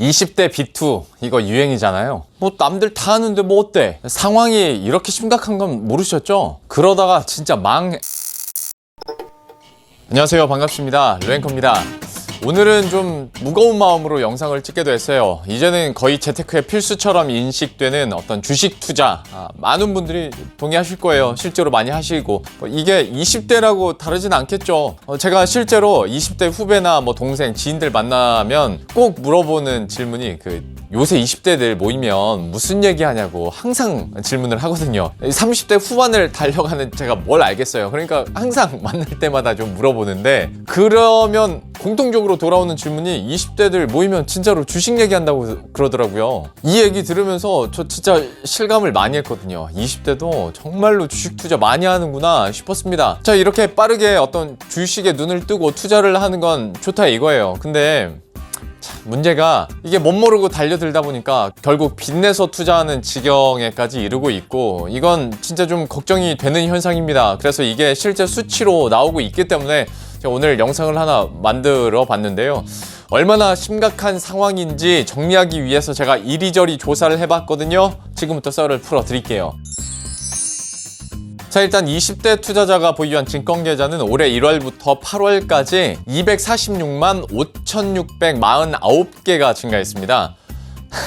20대 B2 이거 유행이잖아요. 뭐 남들 다 하는데 뭐 어때? 상황이 이렇게 심각한 건 모르셨죠? 그러다가 진짜 망 안녕하세요. 반갑습니다. 루앵커입니다. 오늘은 좀 무거운 마음으로 영상을 찍게 됐어요. 이제는 거의 재테크의 필수처럼 인식되는 어떤 주식 투자. 아, 많은 분들이 동의하실 거예요. 실제로 많이 하시고. 뭐 이게 20대라고 다르진 않겠죠. 어, 제가 실제로 20대 후배나 뭐 동생, 지인들 만나면 꼭 물어보는 질문이 그 요새 20대들 모이면 무슨 얘기 하냐고 항상 질문을 하거든요. 30대 후반을 달려가는 제가 뭘 알겠어요. 그러니까 항상 만날 때마다 좀 물어보는데 그러면 공통적으로 돌아오는 질문이 20대들 모이면 진짜로 주식 얘기한다고 그러더라고요. 이 얘기 들으면서 저 진짜 실감을 많이 했거든요. 20대도 정말로 주식 투자 많이 하는구나 싶었습니다. 자, 이렇게 빠르게 어떤 주식에 눈을 뜨고 투자를 하는 건 좋다 이거예요. 근데 문제가 이게 못 모르고 달려들다 보니까 결국 빚내서 투자하는 지경에까지 이르고 있고 이건 진짜 좀 걱정이 되는 현상입니다. 그래서 이게 실제 수치로 나오고 있기 때문에 제가 오늘 영상을 하나 만들어 봤는데요. 얼마나 심각한 상황인지 정리하기 위해서 제가 이리저리 조사를 해봤거든요. 지금부터 썰을 풀어 드릴게요. 자 일단 20대 투자자가 보유한 증권 계좌는 올해 1월부터 8월까지 246만 5,649개가 증가했습니다.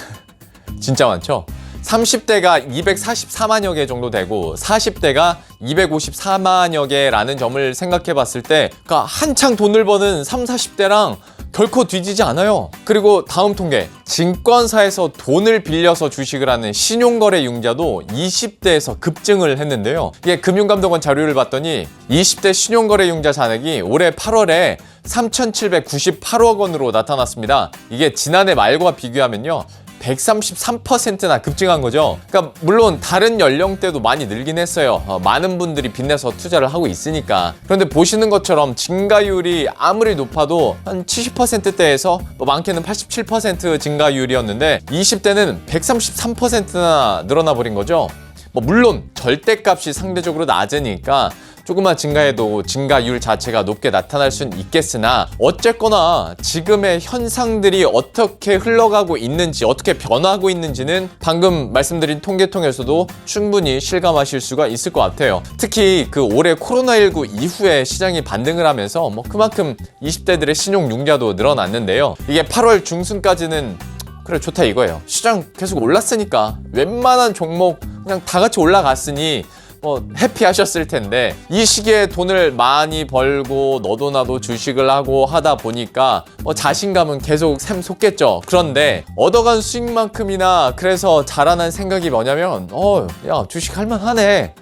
진짜 많죠? 30대가 244만여 개 정도 되고 40대가 254만여 개라는 점을 생각해 봤을 때 그러니까 한창 돈을 버는 3, 40대랑 결코 뒤지지 않아요. 그리고 다음 통계. 증권사에서 돈을 빌려서 주식을 하는 신용거래 융자도 20대에서 급증을 했는데요. 이게 금융감독원 자료를 봤더니 20대 신용거래 융자 잔액이 올해 8월에 3,798억 원으로 나타났습니다. 이게 지난해 말과 비교하면요. 133%나 급증한 거죠. 그러니까 물론 다른 연령대도 많이 늘긴 했어요. 어, 많은 분들이 빚내서 투자를 하고 있으니까. 그런데 보시는 것처럼 증가율이 아무리 높아도 한 70%대에서 뭐 많게는 87% 증가율이었는데 20대는 133%나 늘어나 버린 거죠. 뭐 물론 절대값이 상대적으로 낮으니까 조금만 증가해도 증가율 자체가 높게 나타날 수는 있겠으나 어쨌거나 지금의 현상들이 어떻게 흘러가고 있는지 어떻게 변하고 있는지는 방금 말씀드린 통계 통해서도 충분히 실감하실 수가 있을 것 같아요. 특히 그 올해 코로나19 이후에 시장이 반등을 하면서 뭐 그만큼 20대들의 신용 융자도 늘어났는데요. 이게 8월 중순까지는 그래 좋다 이거예요. 시장 계속 올랐으니까 웬만한 종목 그냥 다 같이 올라갔으니 뭐 해피하셨을 텐데 이 시기에 돈을 많이 벌고 너도 나도 주식을 하고 하다 보니까 뭐 자신감은 계속 샘솟겠죠. 그런데 얻어간 수익만큼이나 그래서 자라난 생각이 뭐냐면 어 야 주식 할만하네.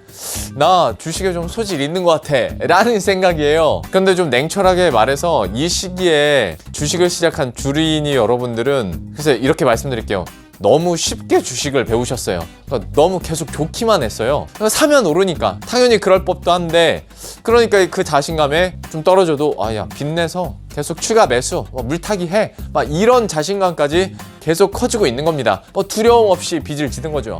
나 주식에 좀 소질 있는 것 같아 라는 생각이에요 근데 좀 냉철하게 말해서 이 시기에 주식을 시작한 주리인이 여러분들은 그래서 이렇게 말씀드릴게요 너무 쉽게 주식을 배우셨어요. 그러니까 너무 계속 좋기만 했어요. 그러니까 사면 오르니까 당연히 그럴 법도 한데 그러니까 그 자신감에 좀 떨어져도 아 야 빚내서 계속 추가 매수, 뭐 물타기 해, 막 이런 자신감까지 계속 커지고 있는 겁니다. 뭐 두려움 없이 빚을 지는 거죠.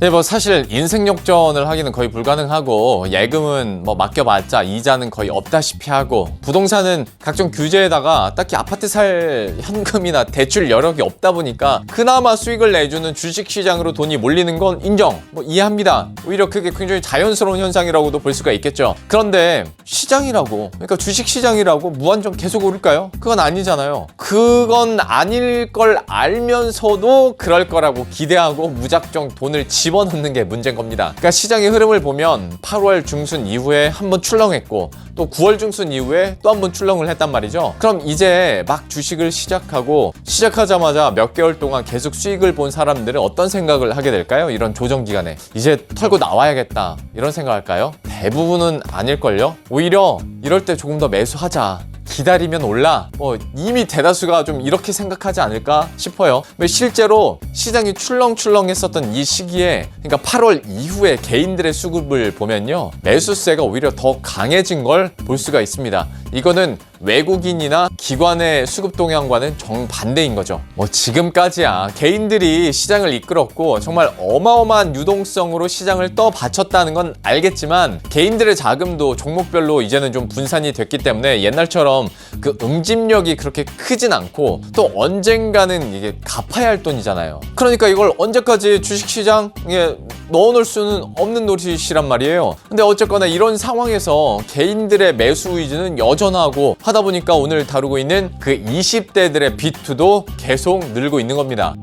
네, 뭐 사실 인생 역전을 하기는 거의 불가능하고 예금은 뭐 맡겨봤자 이자는 거의 없다시피 하고 부동산은 각종 규제에다가 딱히 아파트 살 현금이나 대출 여력이 없다 보니까 그나마 수익을 내주는 주식 시장으로 돈이 몰리는 건 인정, 뭐 이해합니다. 오히려 그게 굉장히 자연스러운 현상이라고도 볼 수가 있겠죠. 그런데 시장이라고, 그러니까 주식 시장이라고 무한정 계속 오를까요? 그건 아니잖아요. 그건 아닐 걸 알면서도 그럴 거라고 기대하고 무작정 돈을 집어넣는 게 문제인 겁니다. 그러니까 시장의 흐름을 보면 8월 중순 이후에 한 번 출렁했고 또 9월 중순 이후에 또 한 번 출렁을 했단 말이죠. 그럼 이제 막 주식을 시작하고 시작하자마자 몇 개월 동안 계속 수익을 본 사람들은 어떤 생각을 하게 될까요? 이런 조정 기간에 이제 털고 나와야겠다 이런 생각할까요? 대부분은 아닐걸요. 오히려 이럴 때 조금 더 매수하자. 기다리면 올라 뭐 이미 대다수가 좀 이렇게 생각하지 않을까 싶어요. 실제로 시장이 출렁출렁했었던 이 시기에 그러니까 8월 이후에 개인들의 수급을 보면요 매수세가 오히려 더 강해진 걸 볼 수가 있습니다. 이거는 외국인이나 기관의 수급 동향과는 정반대인 거죠. 뭐 지금까지야 개인들이 시장을 이끌었고 정말 어마어마한 유동성으로 시장을 떠받쳤다는 건 알겠지만 개인들의 자금도 종목별로 이제는 좀 분산이 됐기 때문에 옛날처럼 그 응집력이 그렇게 크진 않고 또 언젠가는 이게 갚아야 할 돈이잖아요. 그러니까 이걸 언제까지 주식시장에 넣어놓을 수는 없는 노릇이란 말이에요. 근데 어쨌거나 이런 상황에서 개인들의 매수 의지는 여전하고 하다 보니까 오늘 다루고 있는 그 20대들의 비투도 계속 늘고 있는 겁니다.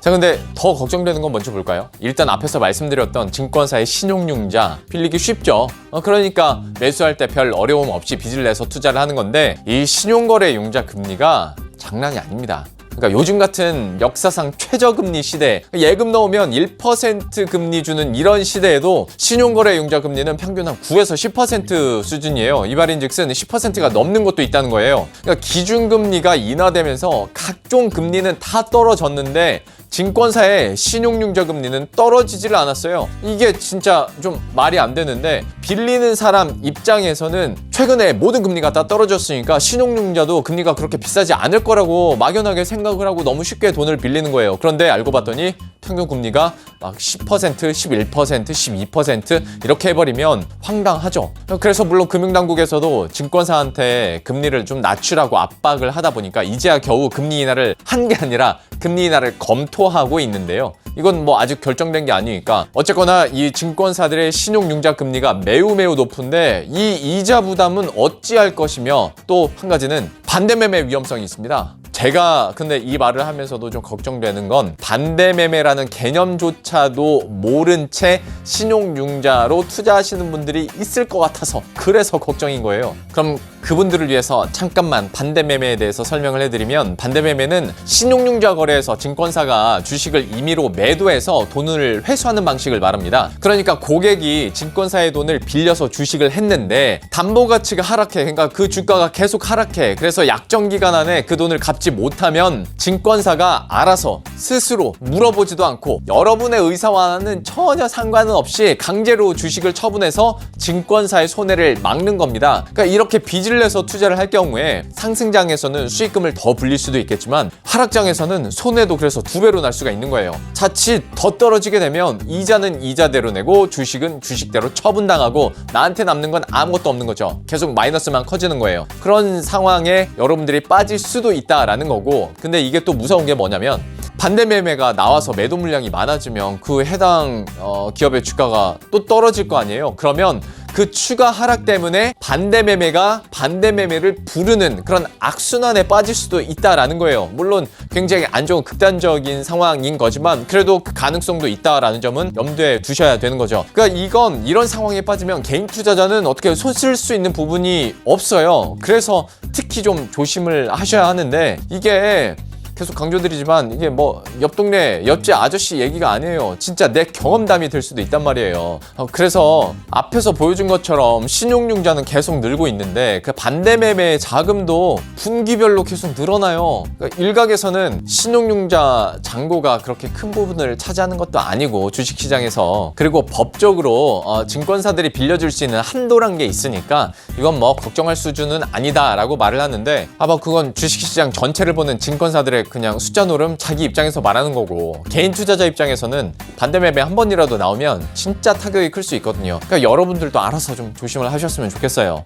자 근데 더 걱정되는 건 먼저 볼까요? 일단 앞에서 말씀드렸던 증권사의 신용융자 빌리기 쉽죠. 어, 그러니까 매수할 때 별 어려움 없이 빚을 내서 투자를 하는 건데 이 신용거래 융자 금리가 장난이 아닙니다. 그러니까 요즘 같은 역사상 최저금리 시대 예금 넣으면 1% 금리 주는 이런 시대에도 신용거래 융자 금리는 평균 한 9에서 10% 수준이에요. 이 말인즉슨 10%가 넘는 것도 있다는 거예요. 그러니까 기준금리가 인하되면서 각종 금리는 다 떨어졌는데 증권사의 신용융자 금리는 떨어지지를 않았어요. 이게 진짜 좀 말이 안 되는데 빌리는 사람 입장에서는 최근에 모든 금리가 다 떨어졌으니까 신용융자도 금리가 그렇게 비싸지 않을 거라고 막연하게 생각을 하고 너무 쉽게 돈을 빌리는 거예요. 그런데 알고 봤더니 평균 금리가 막 10%, 11%, 12% 이렇게 해버리면 황당하죠. 그래서 물론 금융당국에서도 증권사한테 금리를 좀 낮추라고 압박을 하다 보니까 이제야 겨우 금리 인하를 한 게 아니라 금리 인하를 검토하고 있는데요. 이건 뭐 아직 결정된 게 아니니까 어쨌거나 이 증권사들의 신용융자 금리가 매우 매우 높은데 이 이자 부담 은 어찌할 것이며 또 한 가지는 반대매매 위험성이 있습니다. 제가 근데 이 말을 하면서도 좀 걱정되는 건 반대매매라는 개념조차도 모른 채 신용융자로 투자하시는 분들이 있을 것 같아서 그래서 걱정인 거예요. 그럼 그분들을 위해서 잠깐만 반대 매매에 대해서 설명을 해드리면 반대 매매는 신용융자 거래에서 증권사가 주식을 임의로 매도해서 돈을 회수하는 방식을 말합니다. 그러니까 고객이 증권사의 돈을 빌려서 주식을 했는데 담보 가치가 하락해, 그러니까 그 주가가 계속 하락해. 그래서 약정 기간 안에 그 돈을 갚지 못하면 증권사가 알아서 스스로 물어보지도 않고 여러분의 의사와는 전혀 상관은 없이 강제로 주식을 처분해서 증권사의 손해를 막는 겁니다. 그러니까 이렇게 빚을 내서 투자를 할 경우에 상승장에서는 수익금을 더 불릴 수도 있겠지만 하락장에서는 손해도 그래서 두 배로 날 수가 있는 거예요. 자칫 더 떨어지게 되면 이자는 이자대로 내고 주식은 주식대로 처분당하고 나한테 남는 건 아무것도 없는 거죠. 계속 마이너스만 커지는 거예요. 그런 상황에 여러분들이 빠질 수도 있다라는 거고 근데 이게 또 무서운 게 뭐냐면 반대 매매가 나와서 매도 물량이 많아지면 그 해당 어, 기업의 주가가 또 떨어질 거 아니에요. 그러면 그 추가 하락 때문에 반대 매매가 반대 매매를 부르는 그런 악순환에 빠질 수도 있다라는 거예요. 물론 굉장히 안 좋은 극단적인 상황인 거지만 그래도 그 가능성도 있다라는 점은 염두에 두셔야 되는 거죠. 그러니까 이건 이런 상황에 빠지면 개인 투자자는 어떻게 손쓸 수 있는 부분이 없어요. 그래서 특히 좀 조심을 하셔야 하는데 이게 계속 강조드리지만 이게 뭐 옆 동네 옆집 아저씨 얘기가 아니에요. 진짜 내 경험담이 될 수도 있단 말이에요. 어, 그래서 앞에서 보여준 것처럼 신용융자는 계속 늘고 있는데 그 반대 매매 자금도 분기별로 계속 늘어나요. 그러니까 일각에서는 신용융자 잔고가 그렇게 큰 부분을 차지하는 것도 아니고 주식시장에서 그리고 법적으로 어, 증권사들이 빌려줄 수 있는 한도란 게 있으니까 이건 뭐 걱정할 수준은 아니다라고 말을 하는데 아마 그건 주식시장 전체를 보는 증권사들의 그냥 숫자 노름 자기 입장에서 말하는 거고 개인 투자자 입장에서는 반대 매매 한 번이라도 나오면 진짜 타격이 클 수 있거든요. 그러니까 여러분들도 알아서 좀 조심을 하셨으면 좋겠어요.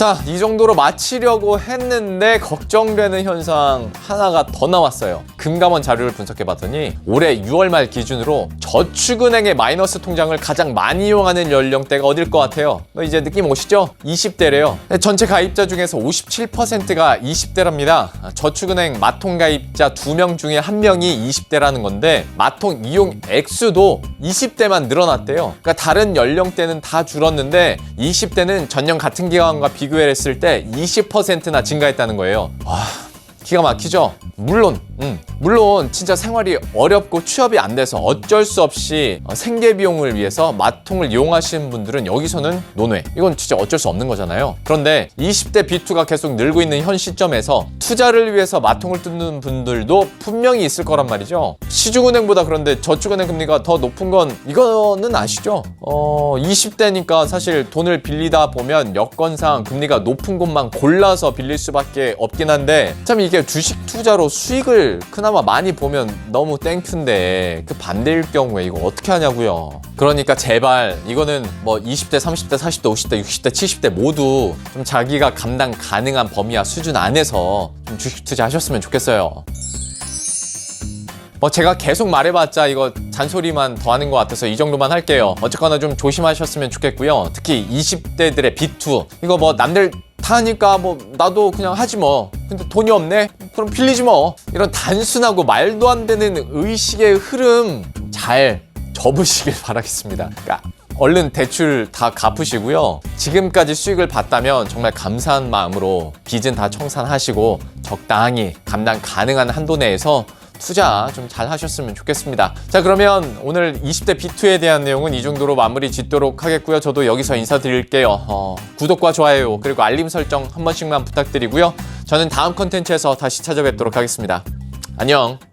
자, 이 정도로 마치려고 했는데 걱정되는 현상 하나가 더 나왔어요. 금감원 자료를 분석해 봤더니 올해 6월 말 기준으로 저축은행의 마이너스 통장을 가장 많이 이용하는 연령대가 어딜 것 같아요? 뭐 이제 느낌 오시죠? 20대래요. 전체 가입자 중에서 57%가 20대랍니다. 저축은행 마통 가입자 2명 중에 1명이 20대라는 건데 마통 이용 액수도 20대만 늘어났대요. 그러니까 다른 연령대는 다 줄었는데 20대는 전년 같은 기간과 비교 했을 때 20%나 증가했다는 거예요. 와. 기가 막히죠? 물론, 음, 물론 진짜 생활이 어렵고 취업이 안 돼서 어쩔 수 없이 어, 생계 비용을 위해서 마통을 이용하시는 분들은 여기서는 논외. 이건 진짜 어쩔 수 없는 거잖아요. 그런데 20대 B2가 계속 늘고 있는 현 시점에서 투자를 위해서 마통을 뜯는 분들도 분명히 있을 거란 말이죠. 시중은행보다 그런데 저축은행 금리가 더 높은 건 이거는 아시죠? 어, 20대니까 사실 돈을 빌리다 보면 여건상 금리가 높은 곳만 골라서 빌릴 수밖에 없긴 한데 참이 게 주식 투자로 수익을 그나마 많이 보면 너무 땡큐인데 그 반대일 경우에 이거 어떻게 하냐고요. 그러니까 제발 이거는 뭐 20대, 30대, 40대, 50대, 60대, 70대 모두 좀 자기가 감당 가능한 범위와 수준 안에서 좀 주식 투자하셨으면 좋겠어요. 뭐 제가 계속 말해봤자 이거 잔소리만 더 하는 것 같아서 이 정도만 할게요. 어쨌거나 좀 조심하셨으면 좋겠고요. 특히 20대들의 B2 이거 뭐 남들 타니까 뭐 나도 그냥 하지 뭐. 근데 돈이 없네? 그럼 빌리지 뭐. 이런 단순하고 말도 안 되는 의식의 흐름 잘 접으시길 바라겠습니다. 그러니까 얼른 대출 다 갚으시고요. 지금까지 수익을 봤다면 정말 감사한 마음으로 빚은 다 청산하시고 적당히 감당 가능한 한도 내에서 투자 좀 잘 하셨으면 좋겠습니다. 자, 그러면 오늘 20대 B2에 대한 내용은 이 정도로 마무리 짓도록 하겠고요. 저도 여기서 인사드릴게요. 어, 구독과 좋아요, 그리고 알림 설정 한 번씩만 부탁드리고요. 저는 다음 컨텐츠에서 다시 찾아뵙도록 하겠습니다. 안녕.